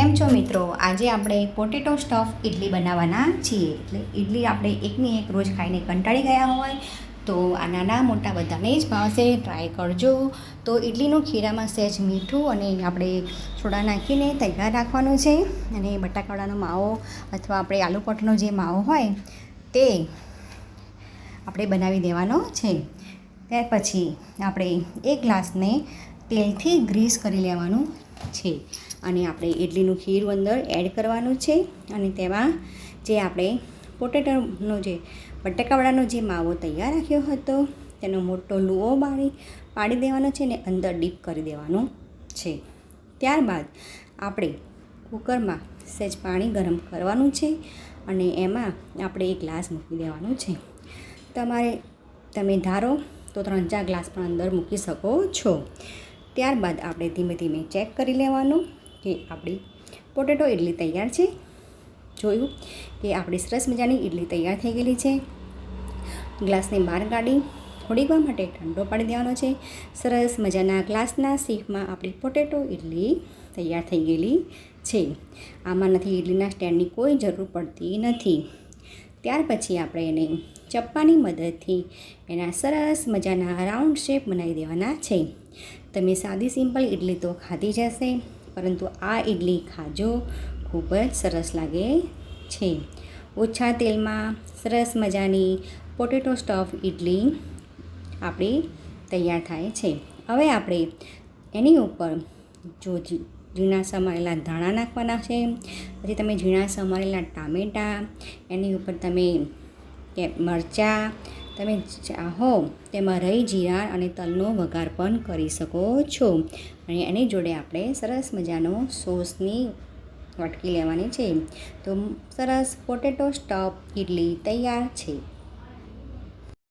કેમ છો મિત્રો? આજે આપણે પોટેટો સ્ટફ ઇડલી બનાવવાના છીએ. એટલે ઇડલી આપણે એકની એક રોજ ખાઈને કંટાળી ગયા હોય તો આ નાના મોટા બધાને જ ભાવશે. ટ્રાય કરજો. તો ઇડલીનું ખીરામાં સહેજ મીઠું અને આપણે સોડા નાખીને તૈયાર રાખવાનું છે. અને બટાકાવાળાનો માવો અથવા આપણે આલુ પટનો જે માવો હોય તે આપણે બનાવી દેવાનો છે. ત્યાર પછી આપણે એક ગ્લાસને તેલથી ગ્રીસ કરી લેવાનું છે. અને આપણે ઇડલીનું ખીરું અંદર એડ કરવાનું છે. અને તેમાં જે આપણે પોટેટોનો જે બટાકાવાળાનો જે માવો તૈયાર રાખ્યો હતો, તેનો મોટો લુઓ બાળી, પાડી દેવાનો છે ને અંદર ડીપ કરી દેવાનું છે. ત્યારબાદ આપણે કુકરમાં સહેજ પાણી ગરમ કરવાનું છે અને એમાં આપણે એક ગ્લાસ મૂકી દેવાનું છે. તમારે, તમે ધારો તો ત્રણ ચાર ગ્લાસ પણ અંદર મૂકી શકો છો. ત્યારબાદ આપણે ધીમે ધીમે ચેક કરી લેવાનું. કે આપણી પોટેટો ઇડલી તૈયાર છે. જોયું કે આપણી સરસ મજાની ઇડલી તૈયાર થઈ ગયેલી છે. ગ્લાસને બહાર કાઢી થોડીક વાર માટે ઠંડો પાડી દેવાનો છે. સરસ મજાના ગ્લાસના સીફમાં આપણી પોટેટો ઇડલી તૈયાર થઈ ગયેલી છે. આમાં નથી ઇડલીના સ્ટેન્ડની કોઈ જરૂર પડતી નથી. ત્યાર પછી આપણે એને ચપ્પાની મદદથી એના સરસ મજાના રાઉન્ડ શેપ બનાવી દેવાના છે. તમે સાદી સિમ્પલ ઇડલી તો ખાધી જ હશે. પરંતુ આ ઇડલી ખાજો ખૂબ જ સરસ લાગે છે. ઓછા તેલમાં સરસ મજાની પોટેટો સ્ટફ ઇડલી આપણી તૈયાર થાય છે. હવે આપણે એની ઉપર જો ઝીણા સમારેલા ધાણા નાખવાના છે, પછી તમે ઝીણા સમારેલા ટામેટાં, એની ઉપર તમે મરચાં તમે ચાહો તેમાં રહી જીરા અને તલનો વઘાર પણ કરી શકો છો. અને એની જોડે આપણે સરસ મજાનો સોસની વટકી લેવાની છે. તો સરસ પોટેટો સ્ટફ ઇડલી તૈયાર છે.